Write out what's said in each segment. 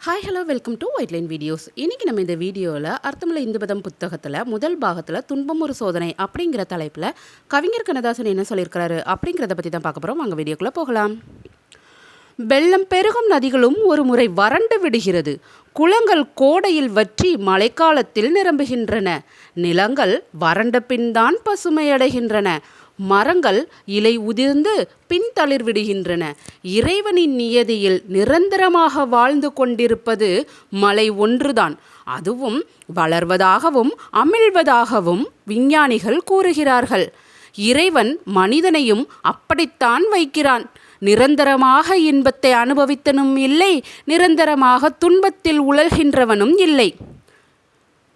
Hi hello welcome to white line videos இன்றைக்கி நம்ம இந்த வீடியோவில் அர்த்தமுள்ள இந்து பதம் புத்தகத்தில் முதல் பாகத்தில் துன்பம் ஒரு சோதனை அப்படிங்கிற தலைப்பில் கவிஞர் கண்ணதாசன் என்ன சொல்லியிருக்கிறாரு அப்படிங்கிறத பற்றி தான் பார்க்க போகிறோம் அங்கே வீடியோக்குள்ளே போகலாம். வெள்ளம் பெருகும் நதிகளும் ஒரு முறை வறண்டு விடுகிறது. குளங்கள் கோடையில் வற்றி மழைக்காலத்தில் நிரம்புகின்றன. நிலங்கள் வறண்ட பின்தான் பசுமையடைகின்றன மரங்கள் இலை உதிர்ந்து பின்தளிர் விடுகின்றன இறைவனின் நியதியில் நிரந்தரமாக வாழ்ந்து கொண்டிருப்பது மலை ஒன்றுதான். அதுவும் வளர்வதாகவும் அமிழ்வதாகவும் விஞ்ஞானிகள் கூறுகிறார்கள். இறைவன் மனிதனையும் அப்படித்தான் வைக்கிறான். நிரந்தரமாக இன்பத்தை அனுபவித்தனும் இல்லை நிரந்தரமாக துன்பத்தில் உழல்கின்றவனும் இல்லை.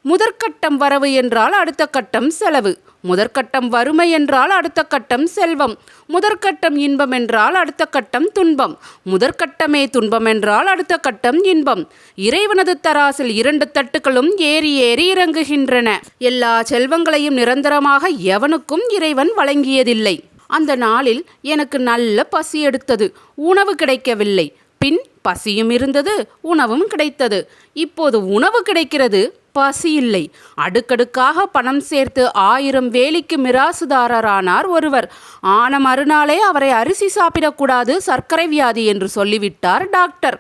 முதற்கட்டம் வரவு என்றால் அடுத்த கட்டம் செலவு. முதற்கட்டம் வறுமை என்றால் அடுத்த கட்டம் செல்வம். முதற்கட்டம் இன்பம் என்றால் அடுத்த கட்டம் துன்பம். முதற்கட்டமே துன்பம் என்றால் அடுத்த கட்டம் இன்பம். இறைவனது தராசில் இரண்டு தட்டுகளும் ஏறி ஏறி இறங்குகின்றன. எல்லா செல்வங்களையும் நிரந்தரமாக எவனுக்கும் இறைவன் வழங்கியதில்லை. அந்த நாளில் எனக்கு நல்ல பசி எடுத்தது உணவு கிடைக்கவில்லை. பின் பசியும் இருந்தது உணவும் கிடைத்தது. இப்போது உணவு கிடைக்கிறது. பசி இல்லை. அடுக்கடுக்காக பணம் சேர்த்து ஆயிரம் வேலிக்கு மிராசுதாரரானார் ஒருவர். ஆன மறுநாளே அவரை அரிசி சாப்பிடக்கூடாது சர்க்கரை வியாதி என்று சொல்லிவிட்டார் டாக்டர்.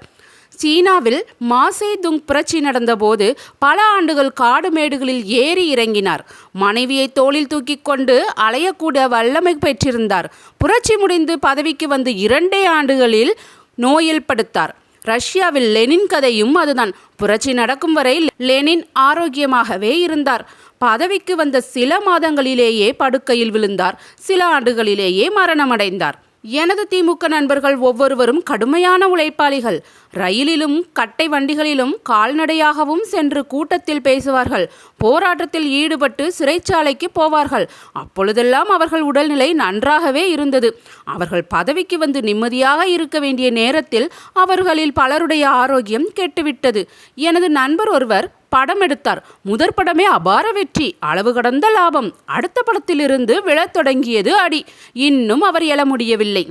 சீனாவில் மாசே துங் புரட்சி நடந்தபோது பல ஆண்டுகள் காடு மேடுகளில் ஏறி இறங்கினார். மனைவியை தோளில் தூக்கி கொண்டு அலையக்கூட வல்லமை பெற்றிருந்தார். புரட்சி முடிந்து பதவிக்கு வந்து இரண்டே ஆண்டுகளில் நோயில் படுத்தார். ரஷ்யாவில் லெனின் கதையும் அதுதான். புரட்சி நடக்கும் வரை லெனின் ஆரோக்கியமாகவே இருந்தார். பதவிக்கு வந்த சில மாதங்களிலேயே படுக்கையில் விழுந்தார். சில ஆண்டுகளிலேயே மரணமடைந்தார். எனது திமுக நண்பர்கள் ஒவ்வொருவரும் கடுமையான உழைப்பாளிகள். ரயிலிலும் கட்டை வண்டிகளிலும் கால்நடையாகவும் சென்று கூட்டத்தில் பேசுவார்கள். போராட்டத்தில் ஈடுபட்டு சிறைச்சாலைக்கு போவார்கள். அப்பொழுதெல்லாம் அவர்கள் உடல்நிலை நன்றாகவே இருந்தது. அவர்கள் பதவிக்கு வந்து நிம்மதியாக இருக்க வேண்டிய நேரத்தில் அவர்களில் பலருடைய ஆரோக்கியம் கெட்டுவிட்டது. எனது நண்பர் ஒருவர் படம் எடுத்தார். முதற் படமே அபார வெற்றி அளவு கடந்த லாபம். அடுத்த படத்திலிருந்து விழத் தொடங்கியது அடி. இன்னும் அவர் எழ முடியவில்லை.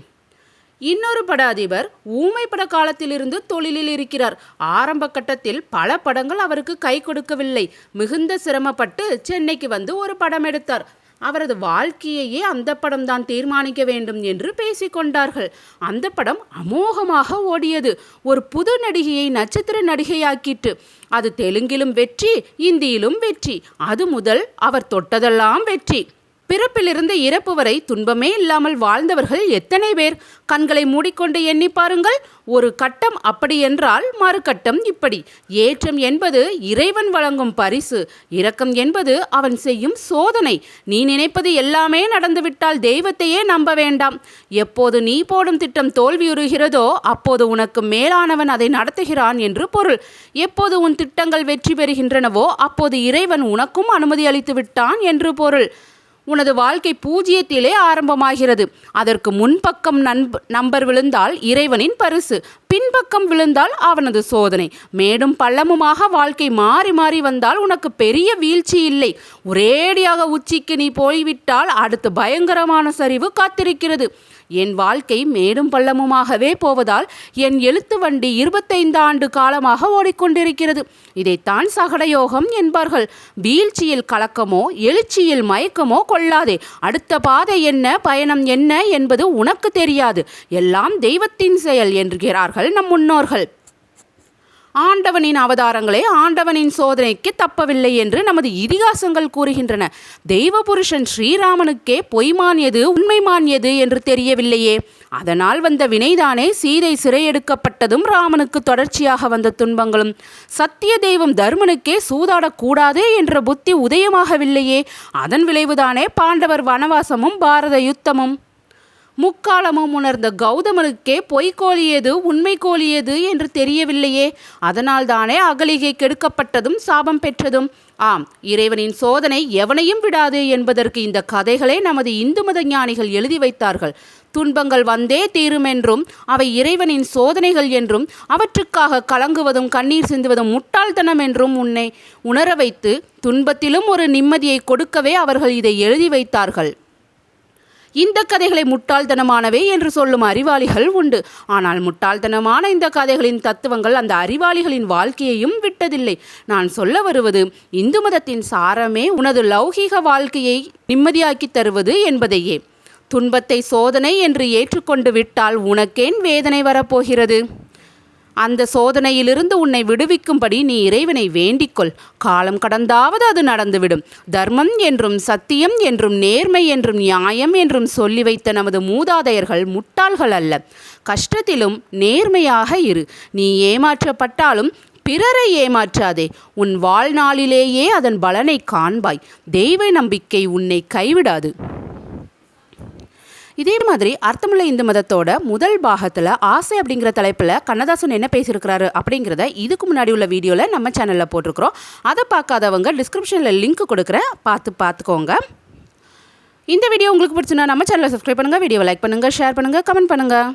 இன்னொரு பட அதிபர் ஊமை பட காலத்திலிருந்து தொழிலில் இருக்கிறார். ஆரம்ப கட்டத்தில் பல படங்கள் அவருக்கு கை கொடுக்கவில்லை. மிகுந்த சிரமப்பட்டு சென்னைக்கு வந்து ஒரு படம் எடுத்தார். அவரது வாழ்க்கையையே அந்த படம் தான் தீர்மானிக்க வேண்டும் என்று பேசிக்கொண்டார்கள். அந்த படம் அமோகமாக ஓடியது. ஒரு புது நடிகையை நட்சத்திர நடிகையாக்கிட்டு அது தெலுங்கிலும் வெற்றி இந்தியிலும் வெற்றி. அது முதல் அவர் தொட்டதெல்லாம் வெற்றி. பிறப்பிலிருந்து இறப்பு வரை துன்பமே இல்லாமல் வாழ்ந்தவர்கள் எத்தனை பேர்? கண்களை மூடிக்கொண்டு எண்ணி பாருங்கள். ஒரு கட்டம் அப்படி என்றால் மறுகட்டம் இப்படி. ஏற்றம் என்பது இறைவன் வழங்கும் பரிசு. இரக்கம் என்பது அவன் செய்யும் சோதனை. நீ நினைப்பது எல்லாமே நடந்துவிட்டால் தெய்வத்தையே நம்ப வேண்டாம். எப்போது நீ போடும் திட்டம் தோல்வியுறுகிறதோ அப்போது உனக்கு மேலானவன் அதை நடத்துகிறான் என்று பொருள். எப்போது உன் திட்டங்கள் வெற்றி பெறுகின்றனவோ அப்போது இறைவன் உனக்கும் அனுமதி அளித்து விட்டான் என்று பொருள். உனது வாழ்க்கை பூஜ்ஜியத்திலே ஆரம்பமாகிறது. அதற்கு முன்பக்கம் நண்ப நம்பர் விழுந்தால் இறைவனின் பரிசு பின்பக்கம் விழுந்தால் அவனது சோதனை. மேடும் பள்ளமுமாக வாழ்க்கை மாறி மாறி வந்தால் உனக்கு பெரிய வீழ்ச்சி இல்லை. ஒரேடியாக உச்சிக்கு நீ போய்விட்டால் அடுத்து பயங்கரமான சரிவு காத்திருக்கிறது. என் வாழ்க்கை மேடும் பள்ளமுமாகவே போவதால் என் எழுத்து வண்டி இருபத்தைந்து ஆண்டு காலமாக ஓடிக்கொண்டிருக்கிறது. இதைத்தான் சகடயோகம் என்பார்கள். வீழ்ச்சியில் கலக்கமோ எழுச்சியில் மயக்கமோ கொள்ளாதே. அடுத்த பாதை என்ன பயணம் என்ன என்பது உனக்கு தெரியாது. எல்லாம் தெய்வத்தின் செயல் என்கிறார்கள் நம் முன்னோர்கள். ஆண்டவனின் அவதாரங்களே ஆண்டவனின் சோதனைக்கு தப்பவில்லை என்று நமது இதிகாசங்கள் கூறுகின்றன. தெய்வ புருஷன் ஸ்ரீராமனுக்கே பொய்மான் எது உண்மைமான் எது என்று தெரியவில்லையே. அதனால் வந்த வினைதானே சீதை சிறையெடுக்கப்பட்டதும் ராமனுக்கு தொடர்ச்சியாக வந்த துன்பங்களும். சத்திய தெய்வம் தர்மனுக்கே சூதாடக்கூடாது என்ற புத்தி உதயமாகவில்லையே. அதன் விளைவுதானே பாண்டவர் வனவாசமும் பாரத யுத்தமும். முக்காலமும் உணர்ந்த கௌதமனுக்கே பொய்கோலியது உண்மை கோழியது என்று தெரியவில்லையே. அதனால்தானே அகலிகை கெடுக்கப்பட்டதும் சாபம் பெற்றதும். ஆம் இறைவனின் சோதனை எவனையும் விடாது என்பதற்கு இந்த கதைகளை நமது இந்து மத ஞானிகள் எழுதி வைத்தார்கள். துன்பங்கள் வந்தே தீரும் என்றும் அவை இறைவனின் சோதனைகள் என்றும் அவற்றுக்காக கலங்குவதும் கண்ணீர் சிந்துவதும் முட்டாள்தனம் என்றும் உன்னை உணர வைத்து துன்பத்திலும் ஒரு நிம்மதியை கொடுக்கவே அவர்கள் இதை எழுதி வைத்தார்கள். இந்த கதைகளை முட்டாள்தனமானவை என்று சொல்லும் அறிவாளிகள் உண்டு. ஆனால் முட்டாள்தனமான இந்த கதைகளின் தத்துவங்கள் அந்த அறிவாளிகளின் வாழ்க்கையையும் விட்டதில்லை. நான் சொல்ல வருவது இந்து மதத்தின் சாரமே உனது லௌகீக வாழ்க்கையை நிம்மதியாக்கி தருவது என்பதையே. துன்பத்தை சோதனை என்று ஏற்றுக்கொண்டு விட்டால் உனக்கேன் வேதனை வரப்போகிறது? அந்த சோதனையிலிருந்து உன்னை விடுவிக்கும்படி நீ இறைவனை வேண்டிக்கொள். காலம் கடந்தாவது அது நடந்துவிடும். தர்மம் என்றும் சத்தியம் என்றும் நேர்மை என்றும் நியாயம் என்றும் சொல்லி வைத்த நமது மூதாதையர்கள் முட்டாள்கள் அல்ல. கஷ்டத்திலும் நேர்மையாக இரு. நீ ஏமாற்றப்பட்டாலும் பிறரை ஏமாற்றாதே. உன் வாழ்நாளிலேயே அதன் பலனை காண்பாய். தெய்வ நம்பிக்கை உன்னை கைவிடாது. இதே மாதிரி அர்த்தமுள்ள இந்து மதத்தோட முதல் பாகத்தில் ஆசை அப்படிங்கிற தலைப்பில் கண்ணதாசன் என்ன பேசியிருக்கிறாரு அப்படிங்கிறத இதுக்கு முன்னாடி உள்ள வீடியோவில் நம்ம சேனலில் போட்டிருக்கிறோம். அதை பார்க்காதவங்க டிஸ்கிரிப்ஷனில் லிங்க் கொடுக்குறேன். பார்த்து பார்த்துக்கோங்க. இந்த வீடியோ உங்களுக்கு பிடிச்சுன்னா நம்ம சேனலை சப்ஸ்கிரைப் பண்ணுங்கள் வீடியோவை லைக் பண்ணுங்கள் ஷேர் பண்ணுங்கள் கமெண்ட் பண்ணுங்கள்